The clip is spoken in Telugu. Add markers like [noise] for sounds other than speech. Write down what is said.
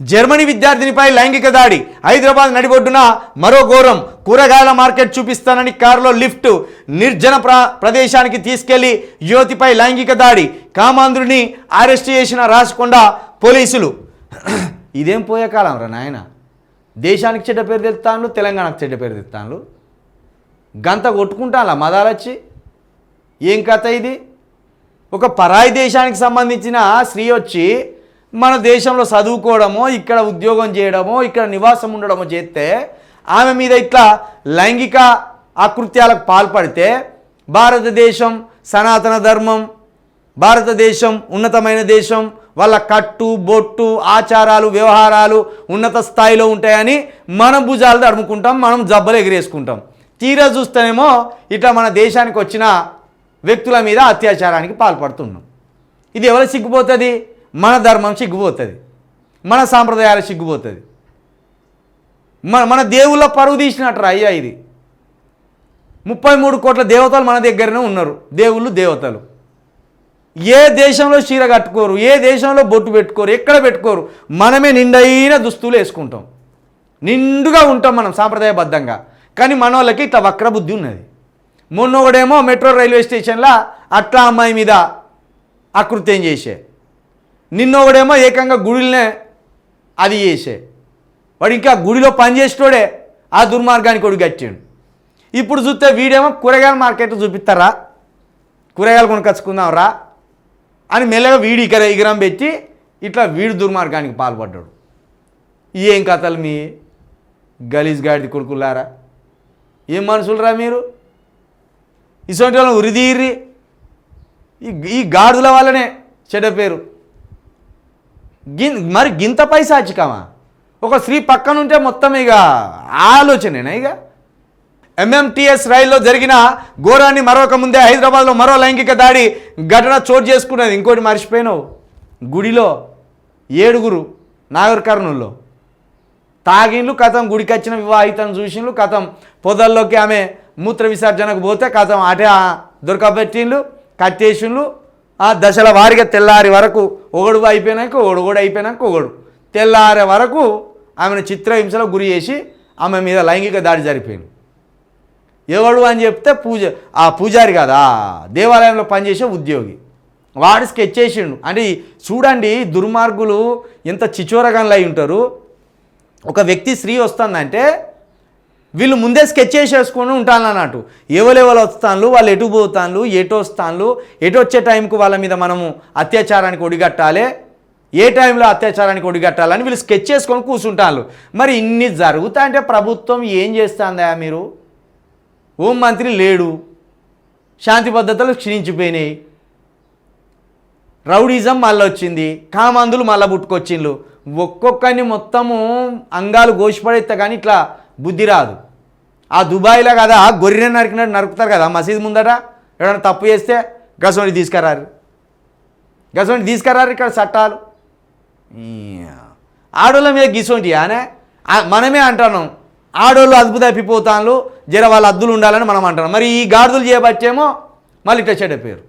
జర్మనీ విద్యార్థినిపై లైంగిక దాడి. హైదరాబాద్ నడిబొడ్డున మరో ఘోరం. కూరగాయల మార్కెట్ చూపిస్తానని కారులో లిఫ్ట్. నిర్జన ప్ర ప్రదేశానికి తీసుకెళ్ళి యువతిపై లైంగిక దాడి. కామాంధ్రుని అరెస్ట్ చేసిన రాచకొండ పోలీసులు. [clears throat] ఇదేం పోయే కాలం రా నాయన? దేశానికి చెడ్డ పేరు తెస్తాను తెలంగాణకు చెడ్డ పేరు తెస్తాను గంత కొట్టుకుంటాను మదాలొచ్చి? ఏం కథ ఇది? ఒక పరాయి దేశానికి సంబంధించిన స్త్రీ వచ్చి మన దేశంలో చదువుకోవడమో ఇక్కడ ఉద్యోగం చేయడమో ఇక్కడ నివాసం ఉండడమో చేస్తే ఆమె మీద ఇట్లా లైంగిక ఆకృత్యాలకు పాల్పడితే భారతదేశం సనాతన ధర్మం భారతదేశం ఉన్నతమైన దేశం వాళ్ళ కట్టు బొట్టు ఆచారాలు వ్యవహారాలు ఉన్నత స్థాయిలో ఉంటాయని మనం భుజాలు తడుముకుంటాం మనం జబ్బలు ఎగిరేసుకుంటాం. తీరా చూస్తేనేమో ఇట్లా మన దేశానికి వచ్చిన వ్యక్తుల మీద అత్యాచారానికి పాల్పడుతున్నాం. ఇది ఎవరు సిగ్గుపోతుంది? మన ధర్మం సిగ్గుపోతుంది మన సాంప్రదాయాలు సిగ్గుపోతుంది మన మన దేవుళ్ళ పరువు తీసినట్టు అయ్యా ఇది. ముప్పై మూడు కోట్ల దేవతలు మన దగ్గరనే ఉన్నారు. దేవుళ్ళు దేవతలు. ఏ దేశంలో చీర కట్టుకోరు ఏ దేశంలో బొట్టు పెట్టుకోరు ఎక్కడ పెట్టుకోరు మనమే నిండైన దుస్తులు వేసుకుంటాం. నిండుగా ఉంటాం మనం సాంప్రదాయబద్ధంగా. కానీ మన వాళ్ళకి ఇట్లా వక్రబుద్ధి ఉన్నది. మొన్న ఒకడేమో మెట్రో రైల్వే స్టేషన్లో అట్లా అమ్మాయి మీద అకృత్యం చేసే. నిన్నొకడేమో ఏకంగా గుడిలనే అది చేసే. వాడు ఇంకా గుడిలో పనిచేసేటోడే ఆ దుర్మార్గానికి కొడుకు గచ్చాడు ఇప్పుడు చూస్తే వీడేమో కూరగాయల మార్కెట్ చూపిస్తారా కూరగాయలు కొనుకొచ్చుకుందాం రా అని మెల్లగా వీడి ఇక్కడ ఎగిరం పెట్టి ఇట్లా వీడు దుర్మార్గానికి పాల్పడ్డాడు. ఏం కథలు మీ గలీజ్ గాడిది కొడుకులారా ఏం మనుషులరా మీరు? ఇటువంటి వాళ్ళని ఉరిదీర్రి ఈ ఈ గాడుల వల్లనే చెడ్డ పేరు. గిన్ మరి గింత పైసాచికమా ఒక స్త్రీ పక్కన ఉంటే మొత్తం ఇక ఆలోచనేనా ఇక? ఎంఎంటీఎస్ రైల్లో జరిగిన ఘోరాన్ని మరొక ముందే హైదరాబాద్లో మరో లైంగిక దాడి ఘటన చోటు చేసుకున్నది. ఇంకోటి మర్చిపోయినావు. గుడిలో ఏడుగురు నాగర్ కర్నూల్లో తాగిన్లు కథం గుడికి వచ్చిన వివాహితను చూసిండ్లు కథం పొదల్లోకి ఆమె మూత్ర విసర్జనకు పోతే కథం అటే ఆ దొరకబెట్టిండ్లు కట్టేసిండ్లు. ఆ దశల వారిగా తెల్లారి వరకు ఒకడు అయిపోయినాక ఒకడు కూడా అయిపోయినాక ఒకడు. తెల్లారే వరకు ఆమెను చిత్రహింసలో గురి చేసి ఆమె మీద లైంగిక దాడి జరిపోయింది ఎవడు అని చెప్తే పూజ ఆ పూజారి కదా? దేవాలయంలో పనిచేసే ఉద్యోగి. వాడు స్కెచ్ చేసిండు. అంటే చూడండి దుర్మార్గులు ఎంత చిచోరగంలో అయి ఉంటారు. ఒక వ్యక్తి స్త్రీ వస్తుందంటే వీళ్ళు ముందే స్కెచ్ చేసేసుకొని ఉంటాను అన్నట్టు. ఎవలెవలు వస్తాను వాళ్ళు ఎటు పోతాను ఎటు వస్తాను ఎటు వచ్చే టైంకు వాళ్ళ మీద మనము అత్యాచారానికి ఒడిగట్టాలి ఏ టైంలో అత్యాచారానికి ఒడిగట్టాలని వీళ్ళు స్కెచ్ చేసుకొని కూర్చుంటాను మరి ఇన్ని జరుగుతా అంటే ప్రభుత్వం ఏం చేస్తుందా మీరు? హోం మంత్రి లేడు. శాంతి పద్ధతులు క్షీణించిపోయినాయి. రౌడీజం మళ్ళీ వచ్చింది. కామందులు మళ్ళీ పుట్టుకొచ్చిండ్లు. ఒక్కొక్కరిని మొత్తము అంగాలు గోసిపడేస్తే కానీ ఇట్లా బుద్ధి రాదు. ఆ దుబాయ్లో కదా గొర్రె నరికినట్టు నరుకుతారు కదా మసీద్ ముందట? ఎవరైనా తప్పు చేస్తే గసోని తీసుకురారు. గసోని తీసుకురారు ఇక్కడ చట్టాలు. ఆడోళ్ళ మీద గిసోంటి అనే మనమే అంటాను. ఆడోళ్ళు అదుపు తప్పిపోతాను జర వాళ్ళ అద్దులు ఉండాలని మనం అంటున్నాం. మరి ఈ గాడిదలు చేయబట్టేమో మళ్ళీ ఇట్లా చెడ్డ పేరు